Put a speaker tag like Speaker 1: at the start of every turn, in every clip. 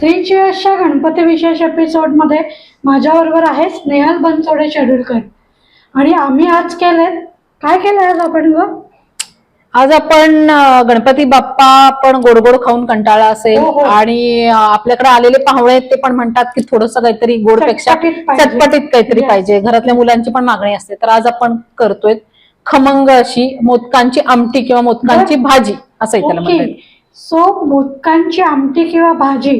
Speaker 1: स्त्रीची अशा गणपती विशेष एपिसोडमध्ये माझ्याबरोबर आहे स्नेहल बनसोडे शेड्यूलकर. आणि आम्ही आज केलेत काय केलं आज आपण ग?
Speaker 2: आज आपण अं, गणपती बाप्पा आपण गोड गोड खाऊन कंटाळा असेल
Speaker 1: हो, हो.
Speaker 2: आणि अं, आपल्याकडे आलेले पाहुणे आहेत ते पण म्हणतात की थोडस काहीतरी गोडपेक्षा
Speaker 1: चटपटीत पाहिजे.
Speaker 2: चटपटीत काहीतरी
Speaker 1: Yes.
Speaker 2: पाहिजे. घरातल्या मुलांची पण मागणी असते. तर आज आपण करतोय खमंग अशी मोदकांची आमटी किंवा मोदकांची भाजी असं त्याला म्हणतात
Speaker 1: सो मोदकांची आमटी किंवा भाजी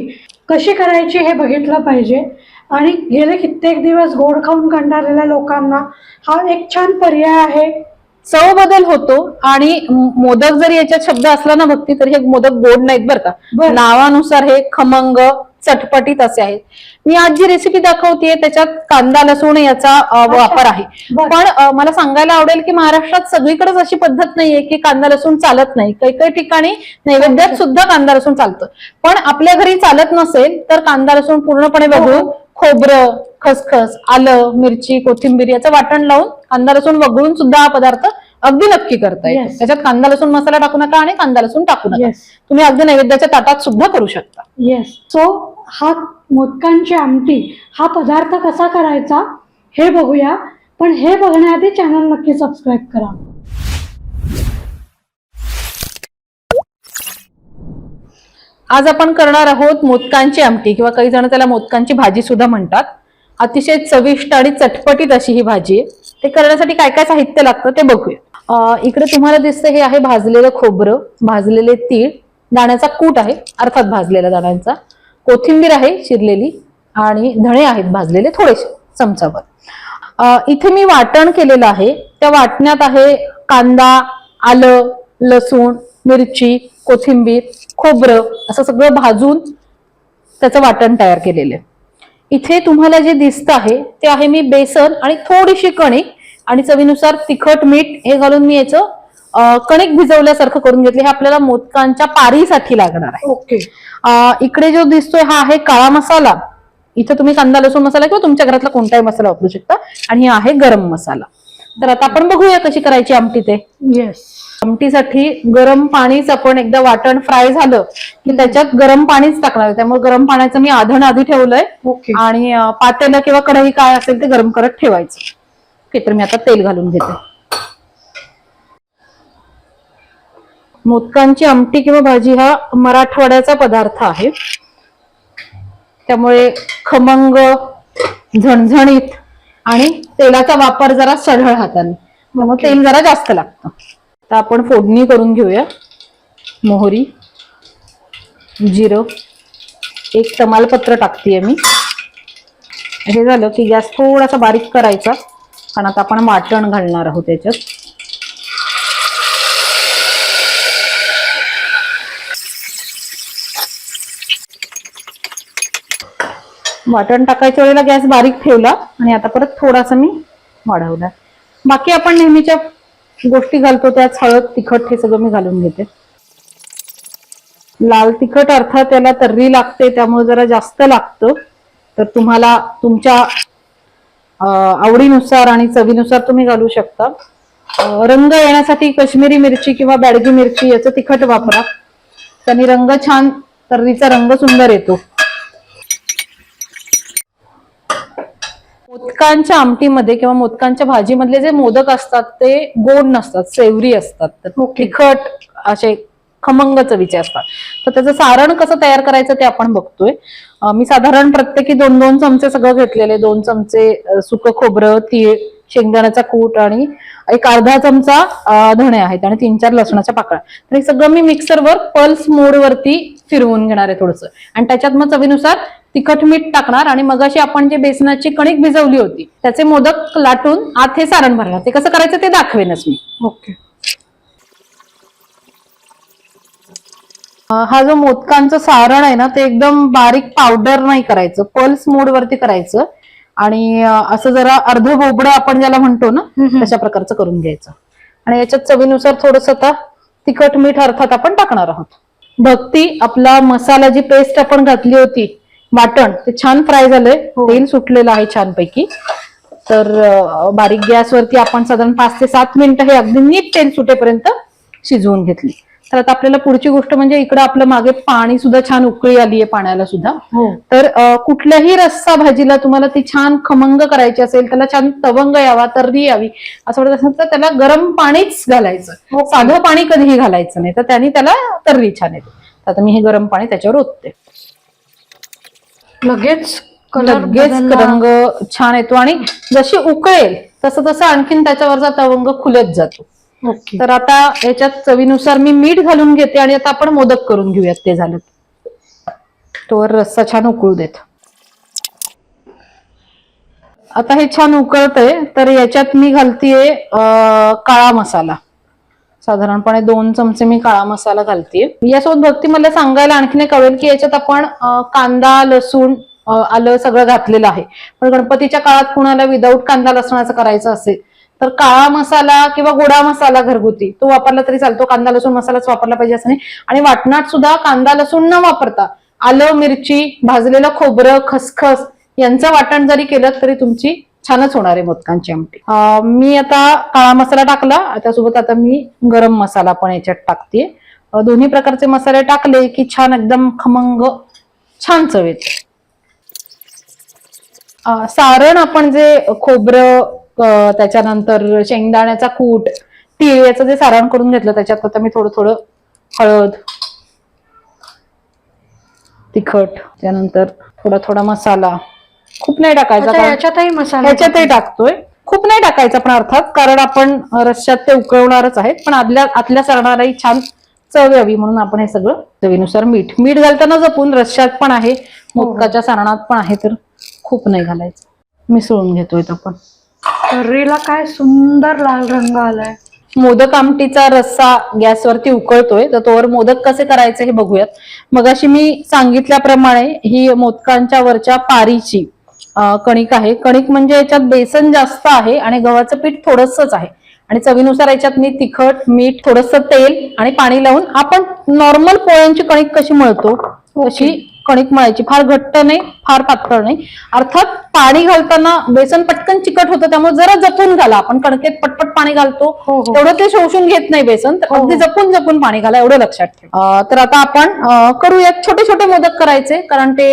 Speaker 1: कशी करायची हे बघितलं पाहिजे. आणि गेले कित्येक दिवस गोड खाऊन कंटाळलेल्या लोकांना हा एक छान पर्याय आहे.
Speaker 2: चव बदल होतो आणि मोदक जरी याच्यात शब्द असला ना भक्ती तरी हे मोदक गोड नाहीत बरं का. नावानुसार हे खमंग चटपटीत असे आहेत. मी आज जी रेसिपी दाखवतेय त्याच्यात कांदा लसूण याचा वापर आहे. पण मला सांगायला आवडेल की महाराष्ट्रात सगळीकडेच अशी पद्धत नाहीये की कांदा लसूण चालत नाही. काही काही ठिकाणी नैवेद्यात सुद्धा कांदा लसूण चालतं. पण आपल्या घरी चालत नसेल तर कांदा लसूण पूर्णपणे
Speaker 1: हो.
Speaker 2: बघून खोबरं खसखस आलं मिरची कोथिंबीर याचं वाटण लावून कांदा लसूण वगळून सुद्धा हा पदार्थ अगदी नक्की करता येतो
Speaker 1: Yes.
Speaker 2: त्याच्यात कांदा लसूण मसाला टाकू नका आणि कांदा लसूण टाकू नका.
Speaker 1: येस
Speaker 2: तुम्ही अगदी नैवेद्याच्या ताटात सुद्धा करू शकता.
Speaker 1: येस सो हा मोदकांची आमटी हा पदार्थ कसा करायचा हे बघूया. पण हे बघण्याआधी चॅनल नक्की सबस्क्राईब करा.
Speaker 2: आज आपण करणार आहोत मोदकांची आमटी किंवा काही जण त्याला मोदकांची भाजी सुद्धा म्हणतात. अतिशय चविष्ट आणि चटपटीत अशी ही भाजी आहे. ते करण्यासाठी काय काय साहित्य लागतं ते बघूया. इकडे तुम्हाला दिसतं हे आहे भाजलेलं खोबरं भाजलेले तीळ दाण्याचा कूट आहे अर्थात भाजलेला दाण्यांचा. कोथिंबीर आहे चिरलेली आणि धणे आहेत भाजलेले थोडेसे चमचावर इथे मी वाटण केलेलं आहे. त्या वाटण्यात आहे कांदा आलं लसूण मिरची कोथिंबीर खोबरं असं सगळं भाजून त्याचं वाटण तयार केलेलं आहे. इथे तुम्हाला जे दिसतं आहे ते आहे मी बेसन आणि थोडीशी कणिक आणि चवीनुसार तिखट मीठ हे घालून मी याचं कणिक भिजवल्यासारखं करून घेतले. हे आपल्याला मोदकांच्या पारीसाठी लागणार आहे.
Speaker 1: ओके.
Speaker 2: इकडे जो दिसतोय हा आहे काळा मसाला. इथे तुम्ही कांदा लसूण मसाला किंवा तुमच्या घरातला कोणताही मसाला वापरू शकता. आणि हे आहे गरम मसाला. तर आता आपण बघूया कशी करायची आमटी ते.
Speaker 1: येस
Speaker 2: आमटीसाठी गरम पाणीच आपण एकदा वाटण फ्राय झालं की त्याच्यात गरम पाणीच टाकणार. आहे. त्यामुळे गरम पाण्याचं मी आधण आधी ठेवलंय.
Speaker 1: ओके
Speaker 2: आणि पातेलं किंवा कढई काय असेल ते गरम करत ठेवायचं. ओके तर मी आता तेल घालून घेते. मोदकांची आमटी किंवा भाजी हा मराठवाड्याचा पदार्थ आहे. त्यामुळे खमंग झणझणीत आणि तेलाचा वापर जरा सढळ हाताने. त्यामुळे तेल जरा जास्त लागतं. तर आपण फोडणी करून घेऊया. मोहरी जिरं एक तमालपत्र टाकतेय मी. हे झालं की गॅस थोडासा बारीक करायचा. कारण आता आपण वाटण घालणार आहोत त्याच्यात वाटण टाकायच्या वेळेला गॅस बारीक ठेवला आणि आता परत थोडासा मी वाढवला. बाकी आपण नेहमीच्या गोष्टी घालतो त्याच हळद तिखट हे सगळं मी घालून घेते. लाल तिखट अर्थात त्याला तर्री लागते त्यामुळे जरा जास्त लागतं. तर तुम्हाला तुमच्या आवडीनुसार आणि चवीनुसार तुम्ही घालू शकता. रंग येण्यासाठी कश्मीरी मिरची किंवा बॅडगी मिरची याचं तिखट वापरा. त्यांनी रंग छान तर्रीचा रंग सुंदर येतो. मोदकांच्या आमटीमध्ये किंवा मोदकांच्या भाजीमधले जे मोदक असतात ते गोड नसतात सेवरी असतात. तर. तिखट असे खमंग चवीचे असतात. तर त्याचं सारण कसं तयार करायचं ते आपण बघतोय. मी साधारण प्रत्येकी दोन दोन चमचे सगळं घेतलेले. दोन चमचे सुकं खोबरं तीळ शेंगदाण्याचा कूट आणि एक अर्धा चमचा धणे आहेत आणि तीन चार लसणाच्या पाकळ्या. तर हे सगळं मी मिक्सरवर पल्स मोडवरती फिरवून घेणार आहे थोडंसं. आणि त्याच्यात मग चवीनुसार तिखट मीठ टाकणार आणि मगाशी आपण जे बेसनाची कणिक भिजवली होती त्याचे मोदक लाटून आत हे सारण भरणार. ते कसं करायचं ते दाखवेनच मी.
Speaker 1: ओके.
Speaker 2: हा जो मोदकांचं सारण आहे ना ते एकदम बारीक पावडर नाही करायचं. पल्स मोड वरती करायचं. आणि असं जरा अर्ध बोबडं आपण ज्याला म्हणतो ना. तशा प्रकारचं करून घ्यायचं. आणि याच्यात चवीनुसार थोडस आता तिखट मीठ अर्थात आपण टाकणार आहोत. भक्ती आपला मसाला जी पेस्ट आपण घातली होती वाटण ते छान फ्राय झालंय.
Speaker 1: हो.
Speaker 2: तेल सुटलेलं आहे छानपैकी. तर बारीक गॅसवरती आपण साधारण पाच ते सात मिनिटं हे अगदी नीट तेल सुटेपर्यंत शिजवून घेतली. तर आता आपल्याला पुढची गोष्ट म्हणजे इकडं आपलं मागे पाणी सुद्धा छान उकळी आली आहे पाण्याला सुद्धा.
Speaker 1: हो.
Speaker 2: तर कुठल्याही रस्सा भाजीला तुम्हाला ती छान खमंग करायची असेल त्याला छान तवंग यावा तर्री यावी असं वाटत असेल तर त्याला गरम पाणीच घालायचं.
Speaker 1: Okay.
Speaker 2: साधं पाणी कधीही घालायचं नाही. तर त्याने त्याला तर्री छान येते. आता मी हे गरम पाणी त्याच्यावर ओतते.
Speaker 1: लगेच
Speaker 2: लगेच रंग छान येतो. आणि जशी उकळेल तसं तसं आणखीन त्याच्यावरचा तवंग खुलत जातो. तर आता याच्यात चवीनुसार मी मीठ घालून घेते आणि आता आपण मोदक करून घेऊयात ते झालं. तोवर रस्सा छान उकळू देत. आता हे छान उकळतंय तर याच्यात मी घालतीये काळा मसाला. साधारणपणे दोन चमचे मी काळा मसाला घालतीये यासोबत भक्ती मला सांगायला आणखीन कळेल की याच्यात आपण कांदा लसूण आलं सगळं घातलेलं आहे. पण गणपतीच्या काळात कुणाला विदाऊट कांदा लसणाचं करायचं असेल तर काळा मसाला किंवा गोडा मसाला घरगुती तो वापरला तरी चालतो. कांदा लसूण मसालाच वापरला पाहिजे असं नाही. आणि वाटणात सुद्धा कांदा लसूण न वापरता आलं मिरची भाजलेलं खोबरं खसखस यांचं वाटण जरी केलं तरी तुमची छानच होणार आहे मोदकांची आमटी. मी आता काळा मसाला टाकला. त्यासोबत आता मी गरम मसाला पण याच्यात टाकते. दोन्ही प्रकारचे मसाले टाकले की छान एकदम खमंग छान चव येते. सारण आपण जे खोबरं त्याच्यानंतर शेंगदाण्याचा कूट तीळ याचं जे सारण करून घेतलं त्याच्यात आता मी थोडं थोडं हळद तिखट त्यानंतर थोडा थोडा मसाला खूप नाही टाकायचा
Speaker 1: आता
Speaker 2: कारण
Speaker 1: याच्यातही मसाला
Speaker 2: ह्याच्यातही टाकतोय. खूप नाही टाकायचं पण अर्थात कारण आपण रश्श्यात ते उकळवणारच आहेत. पण आदल्या आतल्या सरणालाही छान चव यावी म्हणून आपण हे सगळं चवीनुसार मीठ मीठ घालताना जपून रश्श्यात पण आहे मोदकाच्या सारणात पण आहे तर खूप नाही घालायचं. मिसळून घेतोय तो पण.
Speaker 1: तर्रीला काय सुंदर लाल रंग आलाय.
Speaker 2: मोदक आमटीचा रस्सा गॅसवरती उकळतोय तर तोवर मोदक कसे करायचे हे बघूयात. मगाशी मी सांगितल्याप्रमाणे ही मोदकांच्या वरच्या पारीची कणिक आहे. कणिक म्हणजे याच्यात बेसन जास्त आहे आणि गव्हाचं पीठ थोडंसंच आहे. आणि चवीनुसार याच्यात मी तिखट मीठ थोडंसं तेल आणि पाणी लावून आपण नॉर्मल पोळ्यांची कणिक कशी मळतो अशी कणिक मळायची. फार घट्ट नाही फार पातळ नाही. अर्थात पाणी घालताना बेसन पटकन चिकट होतं त्यामुळे जरा जपून घाला. आपण कणकेत पटपट पाणी घालतो.
Speaker 1: हो, हो.
Speaker 2: तेवढं ते शोषून घेत नाही बेसन तर
Speaker 1: हो.
Speaker 2: अगदी जपून जपून पाणी घाला एवढं लक्षात ठेव. तर आता आपण करूयात छोटे छोटे मोदक करायचे कारण ते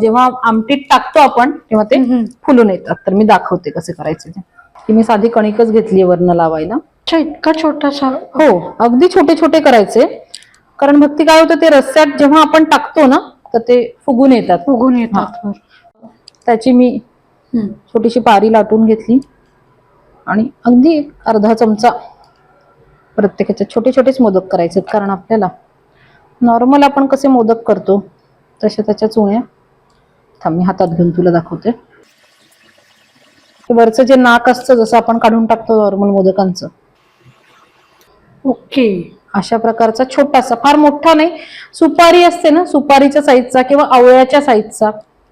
Speaker 2: जेव्हा आमटीत टाकतो आपण तेव्हा ते. फुलून येतात. तर मी दाखवते कसे करायचे ते. की मी साधी कणिकच घेतली वर्ण लावायला.
Speaker 1: इतका छोटासा?
Speaker 2: हो अगदी छोटे छोटे करायचे. कारण भक्ती काय होतं ते रस्त्यात जेव्हा आपण टाकतो ना तर ते फुगून येतात.
Speaker 1: उगून येतात.
Speaker 2: त्याची मी
Speaker 1: हम्म.
Speaker 2: छोटीशी पारी लाटून घेतली. आणि अगदी एक अर्धा चमचा प्रत्येकाचे छोटे छोटेच मोदक करायचे कारण आपल्याला नॉर्मल आपण कसे मोदक करतो तसे त्याच्या चुण्या थांब मी हातात घेऊन तुला दाखवते. हे वरचं जे नाक असतं जसं आपण काढून टाकतो नॉर्मल मोदकांचं.
Speaker 1: ओके.
Speaker 2: अशा प्रकारचा छोटासा फार मोठा नाही. सुपारी असते ना सुपारीच्या साईजचा किंवा आवळ्याच्या साईजचा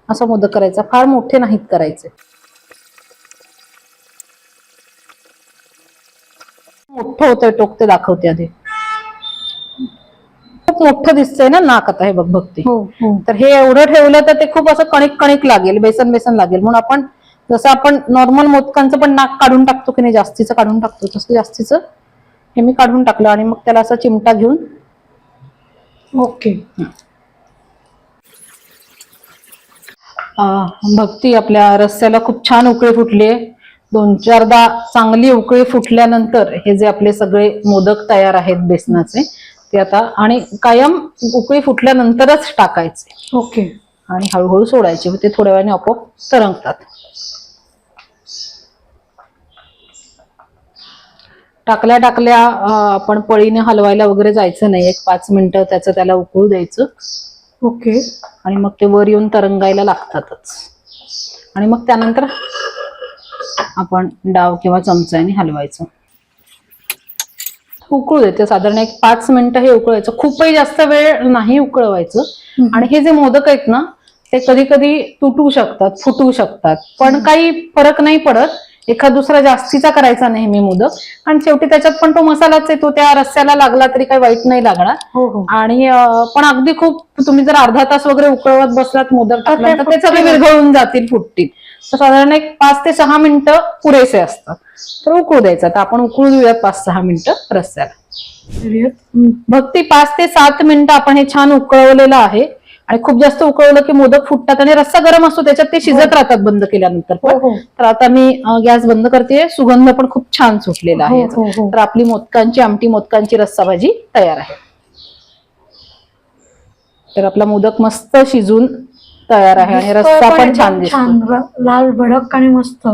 Speaker 2: असा मोदक करायचा. फार मोठे नाहीत करायचे. मोठं होतंय टोक ते दाखवते आधी. खूप मोठं दिसतंय ना नाक आता हे बघ बघते.
Speaker 1: हो हो.
Speaker 2: तर हे एवढं ठेवलं तर ते खूप असं कणिक कणिक लागेल बेसन बेसन लागेल. म्हणून आपण जसं आपण नॉर्मल मोदकांचं पण नाक काढून टाकतो की नाही जास्तीचं काढून टाकतो तसं जास्तीचं हे मी काढून टाकलं आणि मग त्याला असा चिमटा घेऊन
Speaker 1: ओके.
Speaker 2: भक्ती आपल्या रस्त्याला खूप छान उकळी फुटली दोन चारदा चांगली उकळी फुटल्यानंतर हे जे आपले सगळे मोदक तयार आहेत बेसनाचे ते आता आणि कायम उकळी फुटल्यानंतरच टाकायचे.
Speaker 1: ओके.
Speaker 2: आणि हळूहळू सोडायचे ते थोड्या वेळाने आपोआप तरंगतात. टाकल्या टाकल्या आपण पळीने हलवायला वगैरे जायचं नाही. एक पाच मिनिटं त्याचं त्याला उकळू द्यायचं.
Speaker 1: ओके.
Speaker 2: आणि मग ते वर येऊन तरंगायला लागतातच. आणि मग त्यानंतर आपण डाव किंवा चमच्याने हलवायचं. उकळू देते. साधारण एक पाच मिनिटं हे उकळायचं खूपही जास्त वेळ नाही उकळवायचं. आणि हे जे मोदक आहेत ना ते कधी कधी तुटू शकतात फुटू शकतात. पण काही फरक नाही पडत. एखाद दुसरा जास्तीचा करायचा नेहमी मोदक. आणि शेवटी त्याच्यात पण तो मसालाच आहे तो त्या रस्स्याला लागला तरी काही वाईट नाही लागणार.
Speaker 1: हो हो.
Speaker 2: आणि पण अगदी खूप तुम्ही जर अर्धा तास वगैरे उकळवत बसलात मोदक
Speaker 1: तर ते
Speaker 2: सगळे. विरघळून जातील फुटतील. तर साधारण एक पाच ते सहा मिनिटं पुरेसे असतात. तर उकळू द्यायचं. तर आपण उकळू देऊयात पाच सहा मिनिटं रस्त्याला भक्ती पाच ते सात मिनिटं आपण हे छान उकळवलेलं आहे. आणि खूप जास्त उकळवलं की मोदक फुटतात आणि रस्सा गरम असतो त्याच्यात ते शिजत राहतात बंद केल्यानंतर.
Speaker 1: हो
Speaker 2: पण
Speaker 1: हो.
Speaker 2: तर आता मी गॅस बंद करते सुगंध पण खूप छान सुटलेला आहे
Speaker 1: हो. हो, हो.
Speaker 2: तर आपली मोदकांची आमटी मोदकांची रस्सा भाजी तयार आहे. तर आपला मोदक मस्त शिजून तयार आहे आणि रस्सा पण छान दिसतो
Speaker 1: छान लाल भडक आणि मस्त.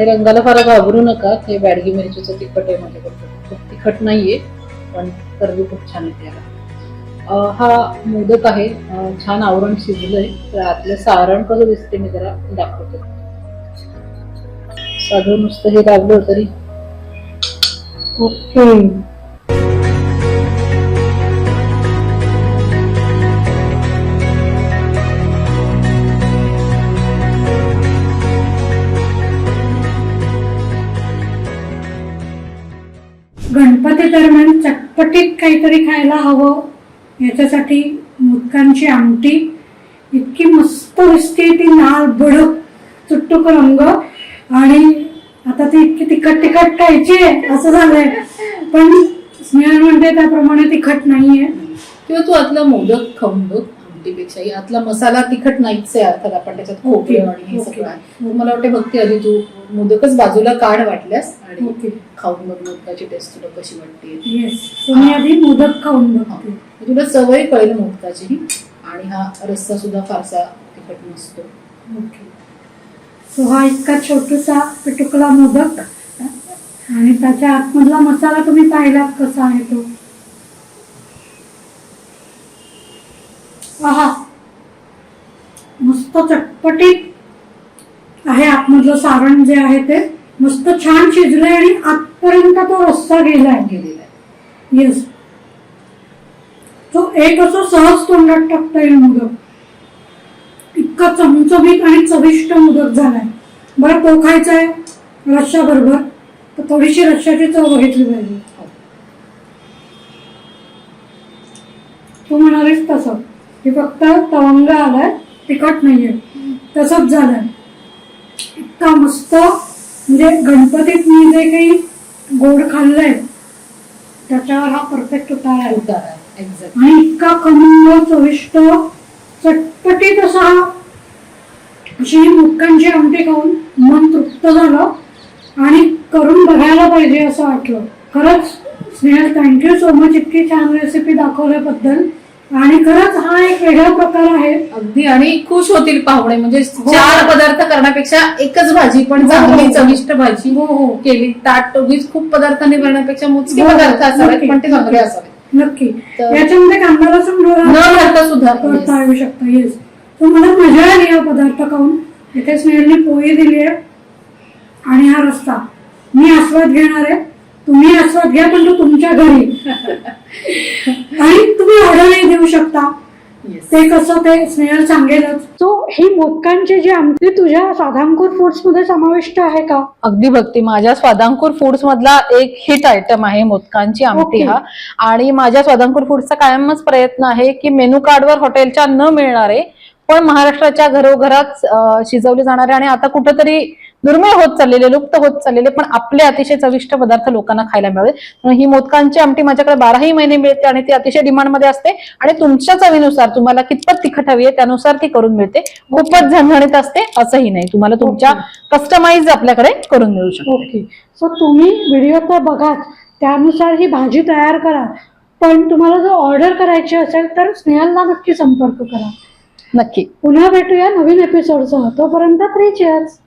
Speaker 2: आणि रंगाला फार घाबरू नका. ते बॅडगी मिरचीचं तिखट आहे माझ्याकडे. खूप तिखट नाहीये पण कर्दी खूप छान येते याला हा मोदक आहे. छान आवरण शिजलंय. तर आतलं सारण कसं दिसते मी जरा दाखवते. साधं नुसतं हे दाबलं तरी.
Speaker 1: ओके. गणपती दरम्यान चटपटीत काहीतरी खायला हवं. याच्यासाठी मोदकांची आमटी. इतकी मस्त दिसते ती लाल बडक चुट्टूक रंग. आणि आता ती इतकी तिखट तिखट खायची आहे असं झालंय. पण स्नेहल म्हणते त्याप्रमाणे तिखट नाहीये.
Speaker 2: किंवा तू आतला मोदक खाऊन बघ. आमटीपेक्षाही आतला मसाला तिखट नाहीच आहे अर्थात आपण त्याच्यात खोबरं आणि हे. सगळं आहे. मला वाटते भक्ती आधी तू. मोदकच बाजूला काढ वाटल्यास आणि खाऊन बघ मोदकाची टेस्ट तुला कशी वाटते.
Speaker 1: तुम्ही आधी मोदक खाऊन बघते.
Speaker 2: तुला सवय कळेल मोदकाची आणि हा रस्सा सुद्धा फारसा तिखट नसतो.
Speaker 1: सो हा इतका छोटूसा पिटुकला मोदक. आणि त्याच्या आतमधला मसाला तुम्ही पाहिलात कसा आहे तो? मस्त चटपटीत आहे आतमधलं सारण जे आहे ते. मस्त छान शिजलंय आणि आतपर्यंत तो रस्सा गेलाय.
Speaker 2: गेलेला आहे
Speaker 1: येस तो एक असं सहज तोंडात टाकता येईल मोदक. इतका चमचमीत आणि चविष्ट मोदक झालाय. बरं तो खायचा आहे रश्शा बरोबर. तर थोडीशी रश्शाची चव बघितली पाहिजे. तू म्हणालीस तसं. की फक्त तवंग आलाय तिखट नाहीये. तसंच झालंय. इतका मस्त म्हणजे गणपतीत मी जे काही गोड खाल्लंय त्याच्यावर हा परफेक्ट उतार आहे.
Speaker 2: उतार
Speaker 1: आणि इतका खमंग चविष्ट चटपटीत असा अशी मुटकांची आमटी खाऊन मन तृप्त झालं आणि करून बघायला पाहिजे असं वाटलं. खरंच स्नेहल थँक्यू सो मच इतकी छान रेसिपी दाखवल्याबद्दल. आणि खरंच हा एक वेगळा प्रकार आहे.
Speaker 2: अगदी आणि खुश होतील पाहुणे. म्हणजे
Speaker 1: हो.
Speaker 2: चार पदार्थ करण्यापेक्षा एकच भाजी पण
Speaker 1: हो,
Speaker 2: चांगली
Speaker 1: हो.
Speaker 2: चविष्ट भाजी
Speaker 1: हो हो.
Speaker 2: केली ताट उगीच खूप पदार्थांनी भरण्यापेक्षा मोजके. पदार्थ असावेत. पण ते चांगले असावेत.
Speaker 1: नक्की. याच्यामध्ये कांदा लसूण
Speaker 2: न घालता सुद्धा
Speaker 1: करता येऊ शकता येस तर मला मजा आली हा पदार्थ खाऊन. इथे स्नेहलने पोळी दिली. आहे आणि हा रस्ता मी आस्वाद घेणार आहे. तुम्ही आस्वाद घ्या पण तो तुमच्या घरी. आणि तुम्ही ऑर्डरही देऊ शकता. ते कसं ते स्नेहल सांगेलच. तो ही मोदकांची जी आमटी तुझ्या साधांकूर फूड्समध्ये समाविष्ट आहे का?
Speaker 2: अगदी भक्ती माझ्या स्वादांकूर फूड्स मधला एक हिट आयटम आहे मोदकांची आमटी. हा. आणि माझ्या स्वादांकूर फूड्सचा कायमच प्रयत्न आहे की मेनू कार्डवर हॉटेलच्या न मिळणारे पण महाराष्ट्राच्या घरोघरात शिजवले जाणारे आणि आता कुठंतरी दुर्मिळ होत चाललेले लुप्त होत चाललेले पण आपले अतिशय चविष्ट पदार्थ लोकांना खायला मिळावे ही मोदकांची आमटी माझ्याकडे बाराही महिने मिळते आणि ती अतिशय डिमांडमध्ये असते. आणि तुमच्या चवीनुसार तुम्हाला कितपत तिखट हवी आहे त्यानुसार ती करून मिळते. खूपच झणझणीत असते असंही नाही. तुम्हाला तुमच्या कस्टमाइज आपल्याकडे करून मिळू शकते.
Speaker 1: ओके. सो तुम्ही व्हिडिओ तर बघाच त्यानुसार ही भाजी तयार करा. पण तुम्हाला जर ऑर्डर करायची असेल तर स्नेहलला नक्की संपर्क करा.
Speaker 2: नक्की.
Speaker 1: पुन्हा भेटूया नवीन एपिसोडसह तोपर्यंत थ्री चेअर्स